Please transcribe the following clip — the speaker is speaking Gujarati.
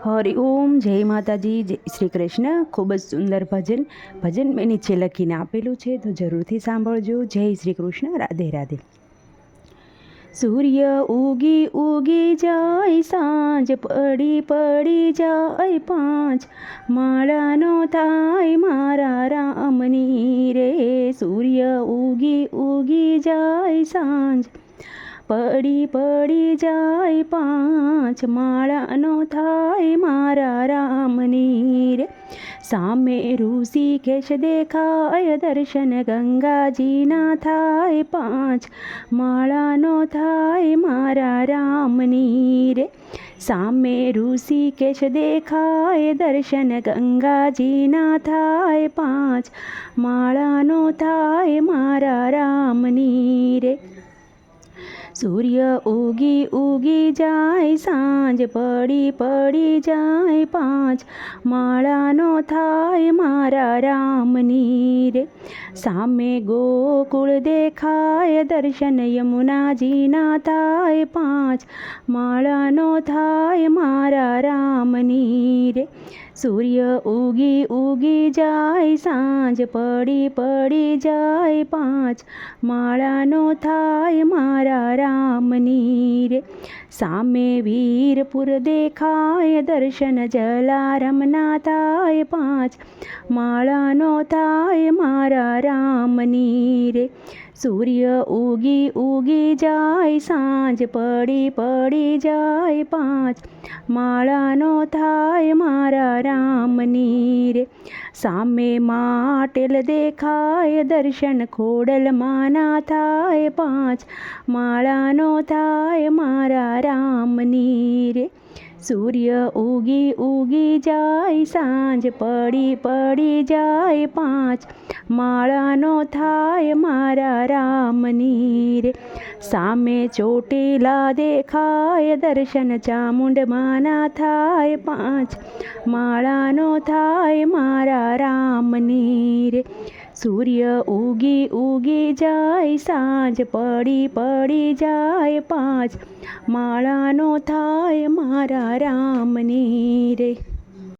હરિ ઓમ, જય માતાજી, જય શ્રી કૃષ્ણ. ખૂબ જ સુંદર ભજન. ભજન મેં નીચે લખીને આપેલું છે, તો જરૂરથી સાંભળજો. જય શ્રી કૃષ્ણ. રાધે રાધે. સૂર્ય ઉગી ઉગી જાય, સાંજ પડી પડી જાય પાંચ. માળાનો થાય મારા રામની રે. સૂર્ય ઉગી ઉગી જાય, સાંજ. પડી પડી જાય પાંચ. માળાનો થાય મારા રામની રે સામે ઋષિકેશ દેખાય દર્શન ગંગાજીના થાય પાંચ માળાનો થાય મારા રામની રે સામે ઋષિકેશ દેખાય દર્શન ગંગાજીના થાય પાંચ માળાનો થાય મારા રામની રે સૂર્ય ઉગી ઉગી જાય, સાંજ પડી પડી જાય, પાંચ માળાનો થાય મારા રામની રે. સામે ગોકુળ દેખાય, દર્શન યમુનાજીના થાય, પાંચ માળાનો થાય મારા રામની રે. સૂર્ય ઉગી ઉગી જાય, સાંજ પડી પડી જાય, પાંચ માળાનો થાય મારા રામની સામે વીરપુર દેખાય દર્શન જલારામના થાય પાંચ માળાનો થાય મારા રામની રે સૂર્ય ઉગી ઉગી જાય, સાંજ પડી પડી જાય પાંચ. માળાનો થાય મારા રામની રે. સામે માટેલ દેખાય, દર્શન ખોડલ માના થાય પાંચ. માળાનો થાય મારા રામની રે. સૂર્ય ઉગી ઉગી જાય, સાંજ પડી પડી જાય પાંચ. માળાનો થાય મારા રામની રે. સામે ચોટીલા દેખાય, દર્શન ચામુંડમાના થાય પાંચ. માળાનો થાય મારા રામની રે. સૂર્ય ઉગી ઉગી જાય સાંજ પડી પડી જાય પાંચ. માળાનો થાય મારા રામની રે.